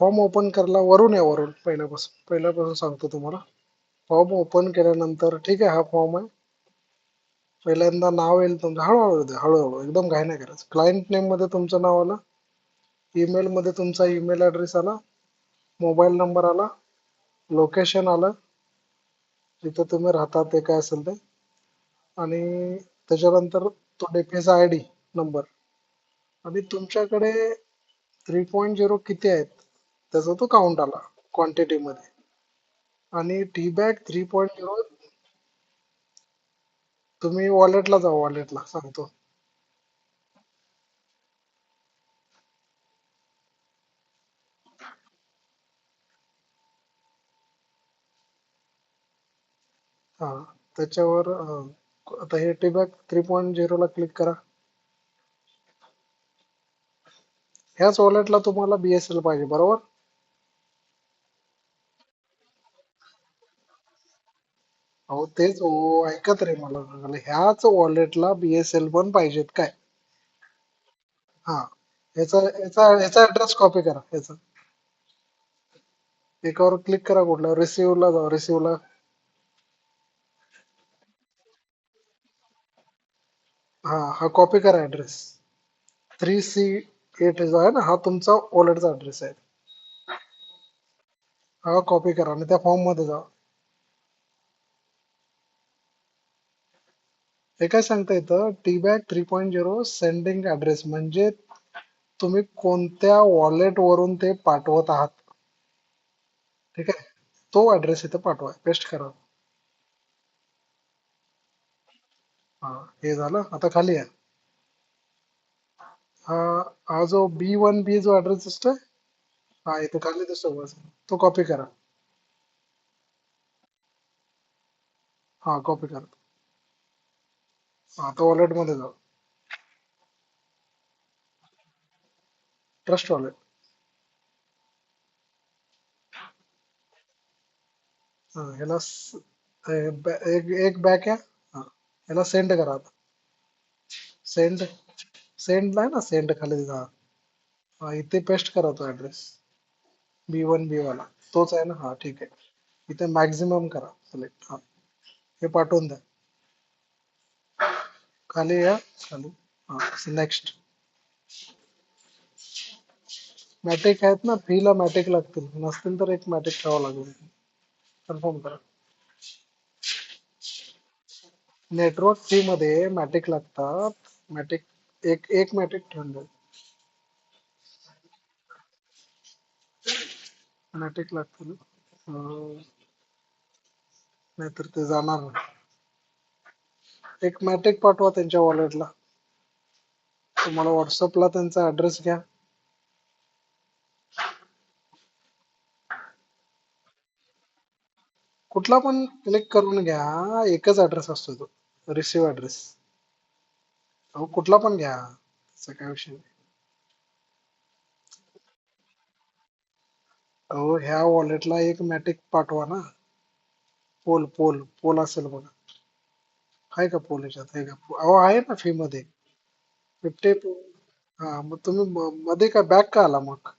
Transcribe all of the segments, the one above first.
Form open करायला वरून या वरून पहिल्यापासून. पहिल्यापासून सांगतो तुम्हाला. फॉर्म ओपन केल्यानंतर ठीक आहे हा फॉर्म आहे. पहिल्यांदा नाव येईल तुमचं. हळूहळू द्या हळूहळू. एकदम घाई नाही करायचं. क्लायंट नेममध्ये तुमचं नाव आलं. ईमेल मध्ये तुमचा ईमेल ॲड्रेस आला. मोबाईल नंबर आला. लोकेशन आलं. जिथं तुम्ही राहता ते काय असेल ते. आणि त्याच्यानंतर तो डीपीचा आय डी नंबर आणि तुमच्याकडे थ्री पॉईंट झिरो किती आहेत? त्याचा तो काउंट आला क्वांटिटी मध्ये. आणि T bag three point zero तुम्ही वॉलेटला जा वॉलेटला सांगतो. हा त्याच्यावर आता हे टी बॅग थ्री पॉईंट झिरोला क्लिक करा. ह्याच वॉलेटला तुम्हाला बीएसएल पाहिजे बरोबर? अहो तेच ओ ऐकत रे मला. ह्याच वॉलेटला बीएसएल पण पाहिजेत काय? हा. याचा याचा याचा ऍड्रेस कॉपी करा याचा. एकावर क्लिक करा कुठला. रिसिव्ह ला जा रिसिव्ह ला. हा हा कॉपी करा ऍड्रेस थ्री सी एट जो आहे ना हा तुमचा वॉलेटचा ऍड्रेस आहे. हा कॉपी करा आणि त्या फॉर्ममध्ये जा हे काय सांगता येतं? T bag three point zero sending address म्हणजे तुम्ही कोणत्या वॉलेट वरून ते पाठवत आहात. ठीक आहे? तो ऍड्रेस इथे पाठवा. पेस्ट करा. हा हे झालं. आता खाली आहे हा हा जो बी वन बी जो ऍड्रेस दिसतोय हा इथे खाली दिसतो बस. तो कॉपी करा. हा कॉपी करा. हा तो वॉलेट मध्ये जा ट्रस्ट वॉलेट हे एक बॅक आहे. ह्याला सेंड करा आता. सेंड सेंड आहे ना सेंड खाली हा, इथे पेस्ट करा तो ऍड्रेस बी वन बी वाला तोच आहे ना? हा, ठीक आहे. इथे मॅक्झिमम करा सिलेक्ट हा. हे पाठवून द्या. खाली या खाली नेक्स्ट मॅट्रिक आहेत ना फीला मॅटिक लागतील. नसतील तर एक मॅट्रिक ठेवावं लागेल. कन्फर्म करा. नेटवर्क फी मध्ये मॅट्रिक लागतात. मॅटिक एक एक मॅट्रिक ठेवून द्या. मॅट्रिक लागतील. नाहीतर ते जाणार नाही. एक मॅटिक पाठवा त्यांच्या वॉलेटला तुम्हाला व्हॉट्सअपला त्यांचा ऍड्रेस घ्या. कुठला पण क्लिक करून घ्या एकच ऍड्रेस असतो तो रिसिव्ह ऍड्रेस अहो कुठला पण घ्या त्याचा काय विषय नाही. अहो ह्या वॉलेटला एक मॅटिक पाठवा ना. पोल पोल पोल असेल बघा. आहे का पोलिशात आहे का? अहो आहे ना फी मध्ये. फिफ्टी हा मग तुम्ही मध्ये काय बॅक का आला मग?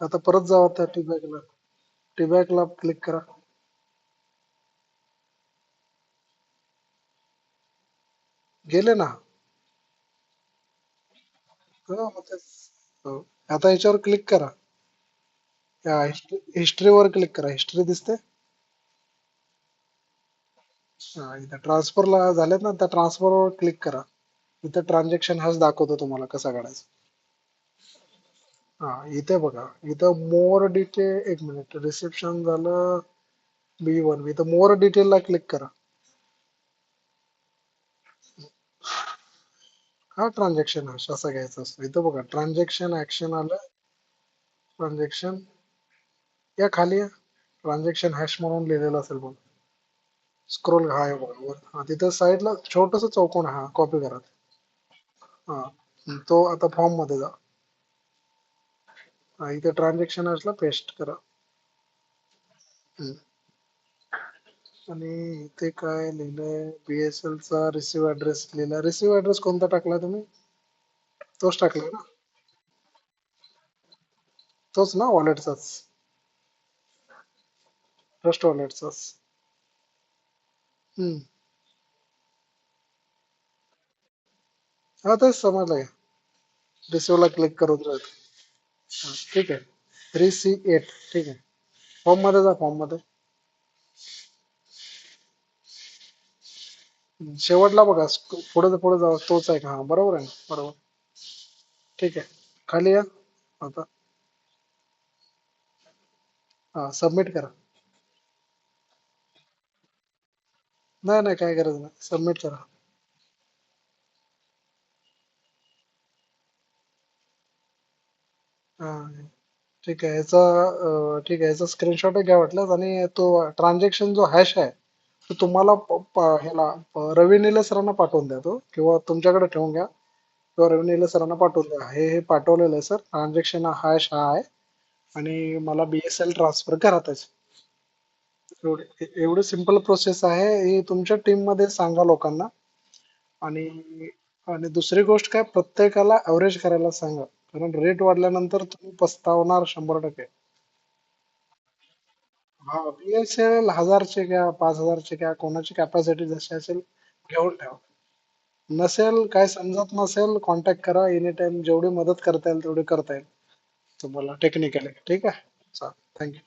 आता परत जावा त्या टीबॅगला टीबॅगला क्लिक करा. गेले ना? हो. आता याच्यावर क्लिक करा. या हिस्ट्रीवर क्लिक करा. हिस्ट्री दिसते? हा, इथं ट्रान्सफरला झालेत ना त्या ट्रान्सफरवर क्लिक करा. इथं ट्रान्झॅक्शन हाच दाखवतो तुम्हाला कसा काढायचा. हा इथे बघा इथं मोर डिटेल एक मिनिट रिसेप्शन झालं बी वन इथं मोर डिटेल ला क्लिक करा. हा ट्रान्झॅक्शन हॅश असा घ्यायचा असतो. इथं बघा ट्रान्झॅक्शन ऍक्शन आलं. ट्रान्झॅक्शन या खाली ट्रान्झॅक्शन हॅश म्हणून लिहिलेलं असेल बघा. स्क्रोल हा आहे बघा वर. हा तिथं साईडला छोटस चौकोन हा कॉपी करा. हा तो आता फॉर्ममध्ये जा. हा इथे ट्रान्झॅक्शन असला पेस्ट करा. हम्म. आणि इथे काय लिहिलंय? बीएसएल चा रिसिव्ह ऍड्रेस लिहिला. रिसिव्ह ऍड्रेस कोणता टाकला तुम्ही? तोच टाकला ना? तोच ना वॉलेटचाच ट्रस्ट वॉलेटचाच हम्म। हा तेच समजलं रिसिव्ह ला क्लिक करून जायचं हा, ठीक आहे थ्री सी एट ठीक आहे फॉर्म मध्ये जा फॉर्म मध्ये हम्म, शेवटला बघा स्क- पुढे पुढे जाऊ तोच आहे का? हा बरोबर आहे ना? बरोबर. ठीक आहे. खाली या. आता. हा सबमिट करा. नाही नाही काय गरज नाही. सबमिट करा. ठीक आहे. याचा ठीक आहे. याचा स्क्रीनशॉट घ्या वाटल्यास आणि तो ट्रान्झॅक्शन जो हॅश आहे तो तुम्हाला प- प- ह्याला प- रवी निले सरांना पाठवून द्या तो. किंवा तुमच्याकडे ठेवून घ्या. किंवा रवी निले सरांना पाठवून द्या. हे हे पाठवलेलं आहे सर ट्रान्झॅक्शन हॅश हा आहे. आणि मला बीएसएल ट्रान्सफर करा त्याचे. एवढे एवढी सिंपल प्रोसेस आहे ही तुमच्या टीममध्ये सांगा लोकांना. आणि आणि दुसरी गोष्ट काय प्रत्येकाला ऍव्हरेज करायला सांगा. कारण रेट वाढल्यानंतर तुम्ही पस्तावणार शंभर टक्के. हा बी एस एल हजारचे घ्या पाच हजारचे घ्या कोणाची कॅपॅसिटी जशी असेल घेऊन ठेवा. नसेल काय समजत नसेल कॉन्टॅक्ट करा एनी टाइम जेवढी मदत करता येईल तेवढी करता येईल. तुम्हाला टेक्निकली ठीक आहे? चालेल. थँक्यू